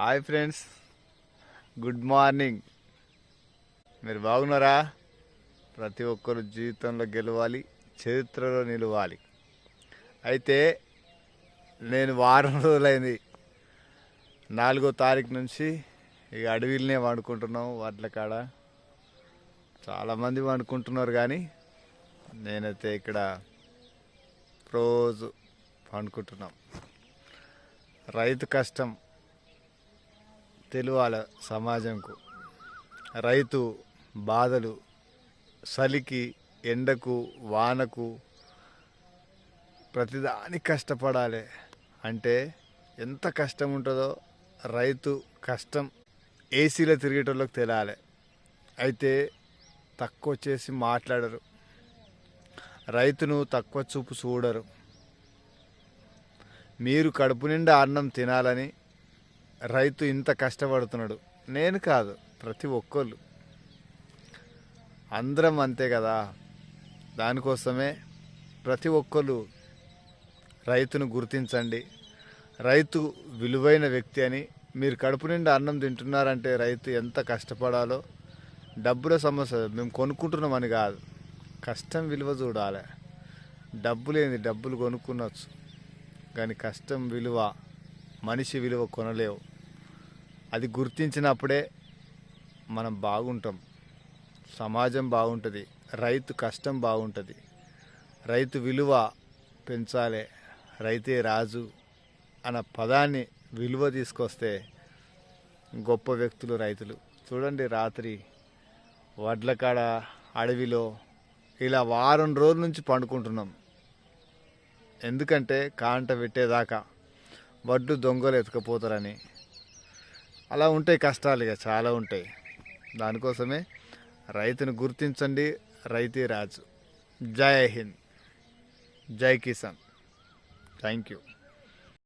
Hi friends. Good morning. మీరు బాగున్నారా? ప్రతి ఒక్కరు జీవితంలో గెలవాలి చరిత్రలో నిలవాలి. అయితే నేను వారం రోజులైంది. నాలుగో తారీఖు నుంచి ఇక అడవిలోనే వండుకుంటున్నాం వాటిల కాడ చాలామంది వండుకుంటున్నారు కానీ నేనైతే ఇక్కడ రోజు పండుకుంటున్నాం రైతు కష్టం. తెలియాల సమాజంకు. రైతు బాధలు చలికి ఎండకు వానకు ప్రతిదానికి కష్టపడాలి. అంటే ఎంత కష్టం ఉంటుందో రైతు కష్టం ఏసీలో తిరిగేటోళ్ళకి తెలియాలి అయితే తక్కువ చేసి మాట్లాడరు. రైతును తక్కువ చూపు చూడరు. మీరు కడుపు నిండా అన్నం తినాలని రైతు ఇంత కష్టపడుతున్నాడు. నేను కాదు ప్రతి ఒక్కళ్ళు. అందరం అంతే కదా. దానికోసమే ప్రతి ఒక్కళ్ళు రైతును గుర్తించండి. రైతు విలువైన వ్యక్తి అని మీరు కడుపు నిండా అన్నం తింటున్నారంటే రైతు ఎంత కష్టపడాలో డబ్బుల సమస్య మేము కొనుక్కుంటున్నామని కాదు. కష్టం విలువ చూడాలి. డబ్బు లేని డబ్బులు కొనుక్కొనవచ్చు కానీ కష్టం విలువ మనిషి విలువ కొనలేవు. అది గుర్తించినప్పుడే మనం బాగుంటాం. సమాజం బాగుంటుంది. రైతు కష్టం బాగుంటుంది. రైతు విలువ పెంచాలి. రైతే రాజు అన్న పదాన్ని విలువ తీసుకొస్తే గొప్ప వ్యక్తులు రైతులు. చూడండి రాత్రి వడ్లకాడ అడవిలో ఇలా వారం రోజుల నుంచి పండుకుంటున్నాం. ఎందుకంటే కాంట పెట్టేదాకా వడ్లు దొంగలు ఎత్తుకపోతారని. అలా ఉంటాయి కష్టాలు ఇక చాలా ఉంటాయి. దానికోసమే రైతును గుర్తించండి. రైతే రాజు. జై హింద్. జై కిసాన్. Thank you.